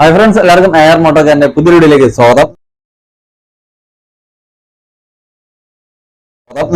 Hi friends എല്ലാവർക്കും air മോട്ടോക്കാരന്റെ പുതിയ വീഡിയോയിലേക്ക് സ്വാഗതം.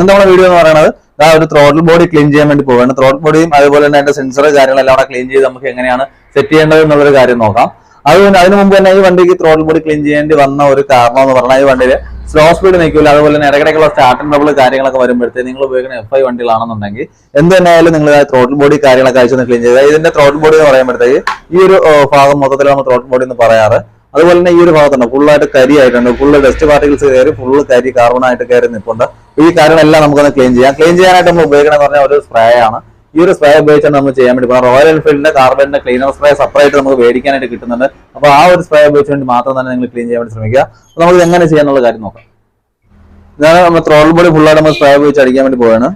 നമ്മുടെ വീഡിയോ എന്ന് പറയുന്നത് ആ ഒരു ത്രോട്ടിൽ ബോഡി ക്ലീൻ ചെയ്യാൻ വേണ്ടി പോവുകയാണ്. ത്രോട്ടിൽ ബോഡിയും അതുപോലെ തന്നെ അതിന്റെ സെൻസർ കാര്യങ്ങളെല്ലാം അവിടെ ക്ലീൻ ചെയ്ത് നമുക്ക് എങ്ങനെയാണ് സെറ്റ് ചെയ്യേണ്ടത് എന്നുള്ളൊരു കാര്യം നോക്കാം. അതുകൊണ്ട് അതിന് മുമ്പ് തന്നെ ഈ വണ്ടിക്ക് ത്രോട്ടിൽ ബോഡി ക്ലീൻ ചെയ്യേണ്ടി വന്ന ഒരു കാരണം എന്ന് പറഞ്ഞാൽ ഈ വണ്ടിയിൽ സ്ലോ സ്പീഡ് നിൽക്കില്ല അതുപോലെ തന്നെ ഇടയ്ക്കിടയ്ക്കുള്ള സ്റ്റാർട്ടിംഗ് ട്രബിൾ കാര്യങ്ങളൊക്കെ വരുമ്പോഴത്തേക്ക് നിങ്ങൾ ഉപയോഗിക്കുന്ന എഫ് ഐ വണ്ടികളാണെന്നുണ്ടെങ്കിൽ എന്ത് തന്നെയായാലും നിങ്ങൾ ത്രോട്ടിൽ ബോഡി കാര്യങ്ങളൊക്കെ അയച്ചൊന്ന് ക്ലീൻ ചെയ്ത് ഇതിന്റെ ത്രോട്ടിൽ ബോഡി എന്ന് പറയുമ്പോഴത്തേക്ക് ഈ ഒരു ഭാഗം മൊത്തത്തിലാണ് ത്രോട്ടിൽ ബോഡി എന്ന് പറയാറ്. അതുപോലെ തന്നെ ഈ ഒരു ഭാഗത്തുണ്ട്. ഫുള്ളായിട്ട് കരി ആയിട്ടുണ്ട്. ഫുള്ള് ഡസ്റ്റ് പാർട്ടിക്കിൾസ് കയറി ഫുള്ള് കരി കാർബൺ ആയിട്ട് കയറി നിൽപ്പുണ്ട്. ഈ കാര്യങ്ങളെല്ലാം നമുക്കൊന്ന് ക്ലീൻ ചെയ്യാം. ക്ലീൻ ചെയ്യാനായിട്ട് നമ്മൾ ഉപയോഗിക്കണമെന്ന് പറഞ്ഞാൽ ഒരു സ്പ്രേ ആണ്. ഈ ഒരു സ്പ്രേ ഉപയോഗിച്ചാണ് നമ്മൾ ചെയ്യാൻ വേണ്ടി പോകുന്നത്. റോയൽ എൻഫീൽഡിന്റെ കാർബണിന്റെ ക്ലീനർ സ്പ്രേ സെപ്പറേറ്റ് നമുക്ക് മേടിക്കാനായിട്ട് കിട്ടുന്നുണ്ട്. അപ്പോൾ ആ ഒരു സ്പ്രേ ഉപയോഗിച്ച് വേണ്ടി മാത്രം തന്നെ നിങ്ങൾ ക്ലീൻ ചെയ്യാൻ വേണ്ടി ശ്രമിക്കുക. അപ്പോൾ നമുക്ക് എങ്ങനെ ചെയ്യാന്നുള്ള കാര്യം നോക്കാം. ഞാൻ നമ്മൾ ത്രോൾ ബോഡി ഫുള്ളായിട്ട് നമ്മൾ സ്പ്രേ ഉപയോഗിച്ച് അടിക്കാൻ വേണ്ടി പോവാണ്.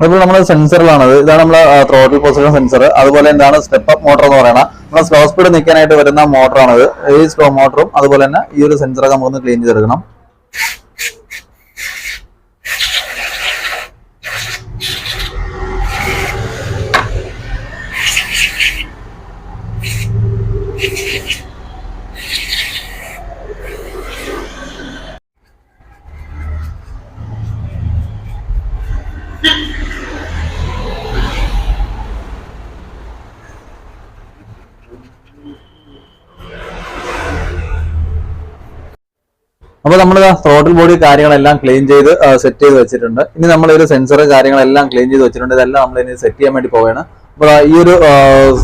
അതുപോലെ നമ്മുടെ സെൻസറിലാണത്. ഇതാണ് നമ്മുടെ ത്രോട്ടിൽ പൊസിഷൻ സെൻസർ അതുപോലെ എന്താണ് സ്റ്റെപ്പ് അപ്പ് മോട്ടർ എന്ന് പറയുന്നത്. നമ്മുടെ സ്ലോ സ്പീഡ് നിൽക്കാനായിട്ട് വരുന്ന മോട്ടറാണത്. ഈ സ്ലോ മോട്ടറും അതുപോലെ തന്നെ ഈ ഒരു സെൻസറൊക്കെ നമുക്കൊന്ന് ക്ലീൻ ചെയ്തെടുക്കണം. അപ്പൊ നമ്മൾ ത്രോട്ടിൽ ബോഡി കാര്യങ്ങളെല്ലാം ക്ലീൻ ചെയ്ത് സെറ്റ് ചെയ്ത് വെച്ചിട്ടുണ്ട്. ഇനി നമ്മൾ ഒരു സെൻസർ കാര്യങ്ങളെല്ലാം ക്ലീൻ ചെയ്ത് വെച്ചിട്ടുണ്ട്. ഇതെല്ലാം നമ്മൾ ഇനി സെറ്റ് ചെയ്യാൻ വേണ്ടി പോവുകയാണ്. അപ്പോൾ ഈ ഒരു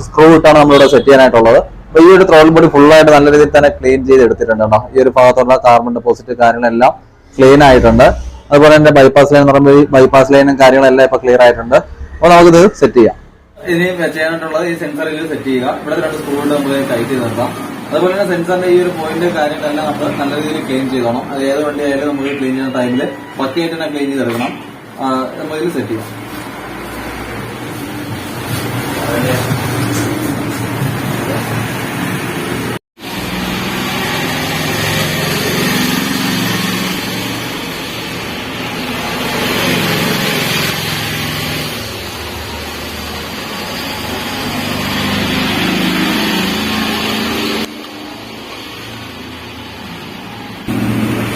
സ്ക്രൂ ഇട്ടാണ് നമ്മൾ ഇവിടെ സെറ്റ് ചെയ്യാനായിട്ടുള്ളത്. അപ്പോൾ ഈ ഒരു ത്രോട്ടിൽ ബോഡി ഫുള്ളായിട്ട് നല്ല രീതിയിൽ തന്നെ ക്ലീൻ ചെയ്ത് എടുത്തിട്ടുണ്ട് കേട്ടോ. ഈ ഒരു ഭാഗത്തുള്ള കാർബൺ ഡെപ്പോസിറ്റ് കാര്യങ്ങളെല്ലാം ക്ലീൻ ആയിട്ടുണ്ട്. അതുപോലെ തന്നെ ബൈപ്പാസ് ലൈൻ എന്ന് പറയുമ്പോൾ ബൈപ്പാസ് ലൈനും കാര്യങ്ങളെല്ലാം ഇപ്പോൾ ക്ലിയർ ആയിട്ടുണ്ട്. അപ്പൊ നമുക്കിത് സെറ്റ് ചെയ്യാം. ഇനി ചെയ്യാനായിട്ടുള്ളത് ഈ സെൻസറിൽ സെറ്റ് ചെയ്യുക. ഇവിടെ രണ്ട് സ്ക്രൂ നമ്മൾ ടൈറ്റ് ചെയ്ത് നിർത്താം. അതുപോലെ തന്നെ സെൻസറിന്റെ ഈ ഒരു പോയിന്റ് കാര്യങ്ങളെല്ലാം നമ്മൾ നല്ല രീതിയിൽ ക്ലീൻ ചെയ്തോണം. അത് ഏത് വണ്ടി ആയാലും നമുക്ക് ക്ലീൻ ചെയ്യുന്ന ടൈമിൽ പത്തിയായിട്ട് തന്നെ ക്ലീൻ ചെയ്തെടുക്കണം. നമ്മൾ ഇതിൽ സെറ്റ് ചെയ്യാം.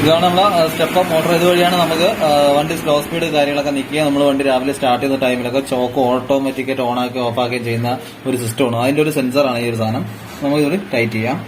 ഇതാണ് നമ്മൾ സ്റ്റെപ്പ് മോട്ടോർ ഇതുവഴിയാണ് നമുക്ക് വണ്ടി സ്ലോ സ്പീഡ് കാര്യങ്ങളൊക്കെ നിൽക്കുക നമ്മൾ വണ്ടി രാവിലെ സ്റ്റാർട്ട് ചെയ്യുന്ന ടൈമിലൊക്കെ ചോക്ക് ഓട്ടോമാറ്റിക്കായിട്ട് ഓൺ ആക്കി ഓഫ് ആക്കുകയും ചെയ്യുന്ന ഒരു സിസ്റ്റമാണ് അതിന്റെ ഒരു സെൻസറാണ് ഈ ഒരു സാധനം. നമുക്ക് ഇതൊരു ടൈറ്റ് ചെയ്യാം.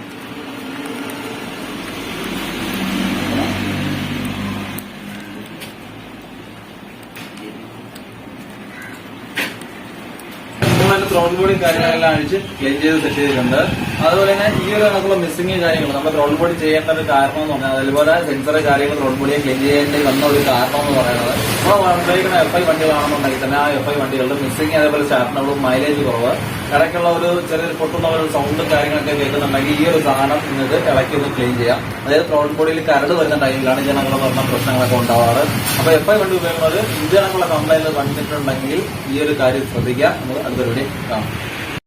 ത്രോൾ ബോഡി കാര്യങ്ങളെല്ലാം അഴിച്ച് ക്ലീൻ ചെയ്ത് സെറ്റ് ചെയ്തിട്ടുണ്ട്. അതുപോലെ തന്നെ ഈ ഒരു കണക്കുള്ള മിസ്സിംഗ് കാര്യങ്ങൾ നമ്മൾ ത്രോട്ട് ബോഡി ചെയ്യേണ്ട ഒരു കാരണം എന്ന് പറഞ്ഞാൽ അതുപോലെ സെൻസർ കാര്യങ്ങൾ ത്രോട്ട് ബോഡിയെ ക്ലീൻ ചെയ്യേണ്ടി വന്ന ഒരു കാരണം എന്ന് പറയുന്നത് നമ്മൾ ഉപയോഗിക്കുന്ന എഫ് ഐ വണ്ടികളാണെന്നുണ്ടെങ്കിൽ തന്നെ ആ എഫ് ഐ വണ്ടികളുടെ മിസ്സിംഗ് അതേപോലെ സ്റ്റാർട്ടിനുള്ള മൈലേജ് കുറവ്. ഇടയ്ക്കുള്ള ഒരു ചെറിയ പൊട്ടുന്ന ഒരു സൗണ്ടും കാര്യങ്ങളൊക്കെ കേൾക്കുന്നുണ്ടെങ്കിൽ ഈ ഒരു സാധനം ഇന്നത് ഇടയ്ക്ക് ഒന്ന് ക്ലീൻ ചെയ്യാം. അതായത് ത്രോൾ ബോഡിയിൽ കരട് വരുന്ന ടൈമിലാണ് ജനങ്ങൾ പറഞ്ഞ പ്രശ്നങ്ങളൊക്കെ ഉണ്ടാവാറ്. അപ്പൊ എഫ് ഐ വണ്ടി ഉപയോഗിക്കുന്നത് ഇഞ്ചനക്കുള്ള കംപ്ലൈന്റ് വന്നിട്ടുണ്ടെങ്കിൽ ഈ ഒരു കാര്യം ശ്രദ്ധിക്കുക. നമ്മൾ അടുത്തൊരു കാണാം.